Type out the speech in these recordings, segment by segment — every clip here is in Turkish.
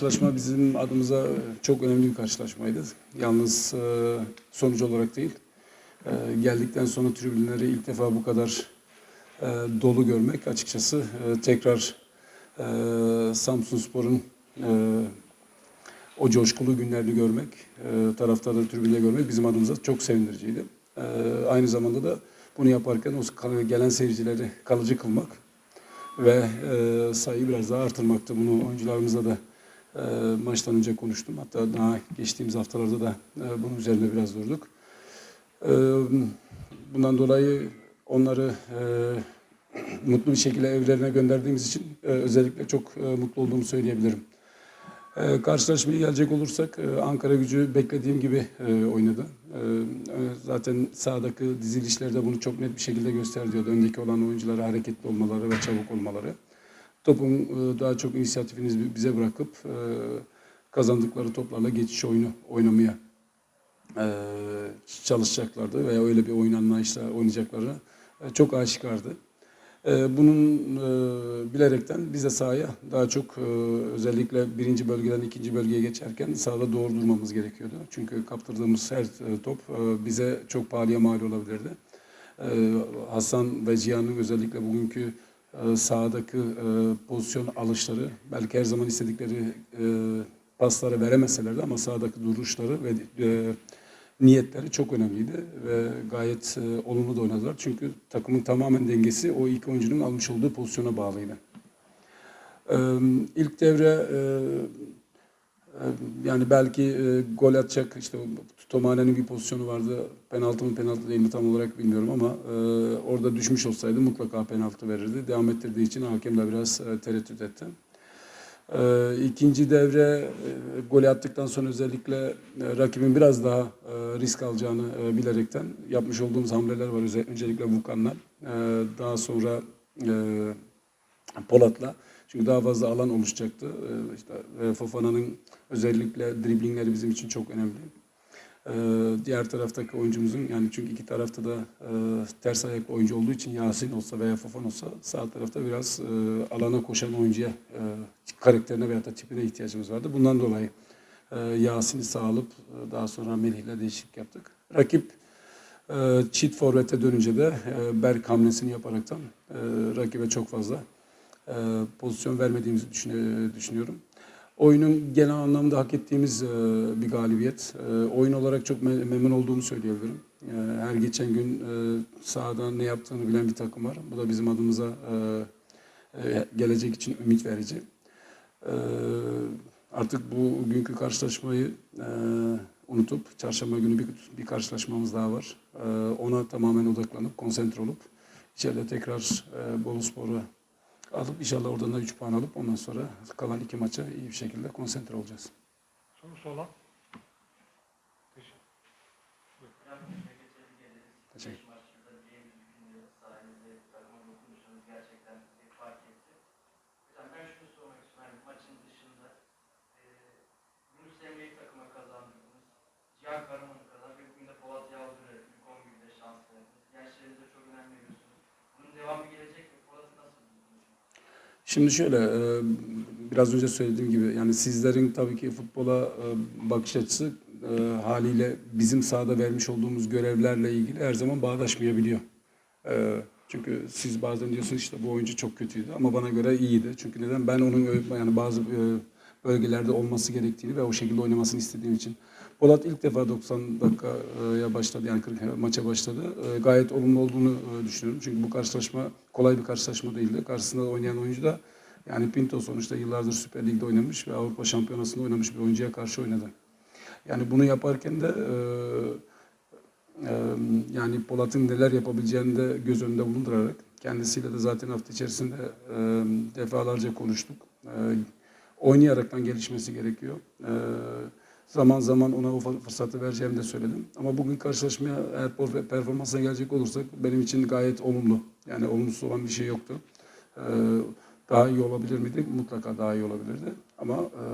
karşılaşma bizim adımıza çok önemli bir karşılaşmaydı. Yalnız e, sonuç olarak değil. E, geldikten sonra tribünleri ilk defa bu kadar e, dolu görmek açıkçası e, tekrar e, Samsun Spor'un e, o coşkulu günlerini görmek, e, taraftarları tribünde görmek bizim adımıza çok sevindiriciydi. E, aynı zamanda da bunu yaparken o gelen seyircileri kalıcı kılmak ve e, sayıyı biraz daha artırmaktı. Bunu oyuncularımızla da e, maçtan önce konuştum. Hatta daha geçtiğimiz haftalarda da e, bunun üzerine biraz durduk. E, bundan dolayı onları e, mutlu bir şekilde evlerine gönderdiğimiz için e, özellikle çok e, mutlu olduğumu söyleyebilirim. E, karşılaşmaya gelecek olursak e, Ankara gücü beklediğim gibi e, oynadı. E, zaten sahadaki dizilişlerde bunu çok net bir şekilde gösteriyordu. Öndeki olan oyunculara hareketli olmaları ve çabuk olmaları. Topun e, daha çok inisiyatifini bize bırakıp e, kazandıkları toplarla geçiş oyunu oynamaya e, çalışacaklardı veya öyle bir oyun anlayışla oynayacakları çok aşikardı. Bunun bilerekten biz de sahaya daha çok özellikle birinci bölgeden ikinci bölgeye geçerken sahada doğru durmamız gerekiyordu. Çünkü kaptırdığımız her top bize çok pahalıya mal olabilirdi. Hasan ve Cihan'ın özellikle bugünkü sahadaki e, pozisyon alışları belki her zaman istedikleri e, pasları veremeseler de ama sahadaki duruşları ve e, niyetleri çok önemliydi ve gayet olumlu da oynadılar. Çünkü takımın tamamen dengesi o iki oyuncunun almış olduğu pozisyona bağlıydı. E, ilk devre yani belki e, gol atacak işte Tomane'nin bir pozisyonu vardı. Penaltı mı penaltı değil mi tam olarak bilmiyorum ama e, orada düşmüş olsaydı mutlaka penaltı verirdi. Devam ettirdiği için hakem de biraz e, tereddüt etti. Ee, ikinci devre e, golü attıktan sonra özellikle e, rakibin biraz daha e, risk alacağını e, bilerekten yapmış olduğumuz hamleler var. Öze- Öncelikle Vukan'la, e, daha sonra e, Polat'la. Çünkü daha fazla alan oluşacaktı. E, işte e, Fofana'nın özellikle driblingleri bizim için çok önemli. Ee, diğer taraftaki oyuncumuzun yani çünkü iki tarafta da e, ters ayaklı oyuncu olduğu için Yasin olsa veya Fofan olsa sağ tarafta biraz e, alana koşan oyuncuya e, karakterine veya da tipine ihtiyacımız vardı. Bundan dolayı e, Yasin'i sağ e, daha sonra Melih'le değişiklik yaptık. Rakip e, çift forvete dönünce de e, Berk hamlesini yaparaktan e, rakibe çok fazla e, pozisyon vermediğimizi düşüne- düşünüyorum. Oyunun genel anlamda hak ettiğimiz e, bir galibiyet. E, oyun olarak çok me- memnun olduğumu söyleyebilirim. E, her geçen gün e, sahada ne yaptığını bilen bir takım var. Bu da bizim adımıza e, e, gelecek için ümit verici. E, artık bu günkü karşılaşmayı e, unutup çarşamba günü bir, bir karşılaşmamız daha var. E, ona tamamen odaklanıp konsantre olup içeride tekrar e, Boluspor'u alıp inşallah oradan da 3 puan alıp ondan sonra kalan iki maça iyi bir şekilde konsantre olacağız. Sorusu olan? Teşekkür e. Cihan Karaman'ı kazandınız. Ve bugün de Polat Yavru'yu ilk 11'de şans verdiniz. Gençlerinize çok önem veriyorsunuz. Bunun devamı gelecek mi? Polat'ı nasıl buldunuz? Şimdi şöyle, e, biraz önce söylediğim gibi yani sizlerin tabii ki futbola e, bakış açısı e, haliyle bizim sahada vermiş olduğumuz görevlerle ilgili her zaman bağdaşmayabiliyor. Çünkü siz bazen diyorsunuz işte bu oyuncu çok kötüydü ama bana göre iyiydi. Çünkü neden? Ben onun yani bazı bölgelerde olması gerektiğini ve o şekilde oynamasını istediğim için. Polat ilk defa 90 dakikaya başladı yani 40 maça başladı. E, Gayet olumlu olduğunu e, düşünüyorum. Çünkü bu karşılaşma kolay bir karşılaşma değildi. Karşısında oynayan oyuncu da yani Pinto sonuçta yıllardır Süper Lig'de oynamış ve Avrupa Şampiyonası'nda oynamış bir oyuncuya karşı oynadı. Yani bunu yaparken de e, e, yani Polat'ın neler yapabileceğini de göz önünde bulundurarak kendisiyle de zaten hafta içerisinde defalarca konuştuk. Oynayaraktan gelişmesi gerekiyor. E, zaman zaman ona o fırsatı vereceğimi de söyledim. Ama bugün karşılaşmaya eğer performansına gelecek olursak benim için gayet olumlu. Yani olumsuz olan bir şey yoktu. E, daha iyi olabilir miydi? Mutlaka daha iyi olabilirdi. Ama e,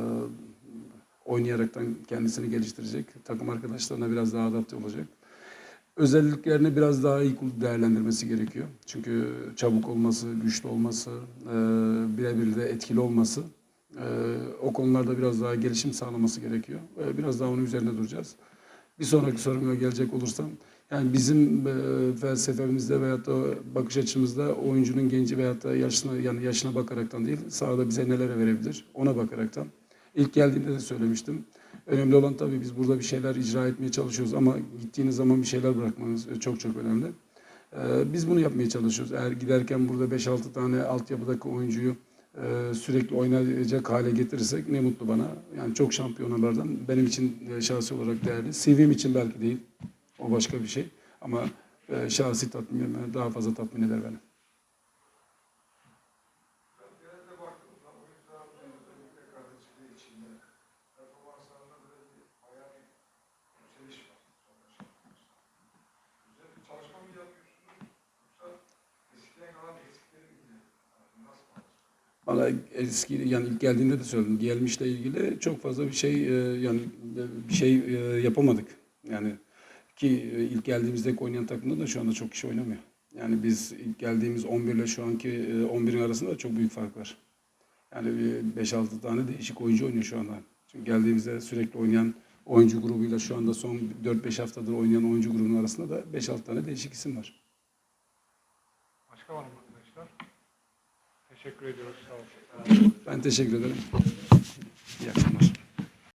oynayaraktan kendisini geliştirecek. Takım arkadaşlarına biraz daha adapte olacak. Özelliklerini biraz daha iyi değerlendirmesi gerekiyor. Çünkü çabuk olması, güçlü olması, e, birebir de etkili olması Ee, o konularda biraz daha gelişim sağlaması gerekiyor. Ee, biraz daha onun üzerine duracağız. Bir sonraki soruma gelecek olursam, yani bizim e, felsefemizde veyahut da bakış açımızda oyuncunun genci veyahut da yaşına yani yaşına bakaraktan değil, sahada bize nelere verebilir ona bakaraktan. İlk geldiğimde de söylemiştim. Önemli olan tabii biz burada bir şeyler icra etmeye çalışıyoruz ama gittiğiniz zaman bir şeyler bırakmanız çok çok önemli. Ee, Biz bunu yapmaya çalışıyoruz. Eğer giderken burada 5-6 tane altyapıdaki oyuncuyu e, sürekli oynayacak hale getirirsek ne mutlu bana. Yani çok şampiyonalardan benim için e, şahsi olarak değerli. CV'm için belki değil. O başka bir şey. Ama e, şahsi tatmin daha fazla tatmin eder beni. Çalışma mı yapıyorsunuz? Yoksa eskiden kalan eksikleri mi nasıl? Bana eski yani ilk geldiğinde de söyledim. Gelmişle ilgili çok fazla bir şey e, yani bir şey e, yapamadık. Yani ki e, ilk geldiğimizde oynayan takımda da şu anda çok kişi oynamıyor. Yani biz ilk geldiğimiz 11 ile şu anki e, 11'in arasında çok büyük fark var. Yani bir 5-6 tane değişik oyuncu oynuyor şu anda. Çünkü geldiğimizde sürekli oynayan oyuncu grubuyla şu anda son 4-5 haftadır oynayan oyuncu grubunun arasında da 5-6 tane değişik isim var. Başka var mı? Teşekkür ediyoruz. Sağ olun. Ben teşekkür ederim. İyi akşamlar.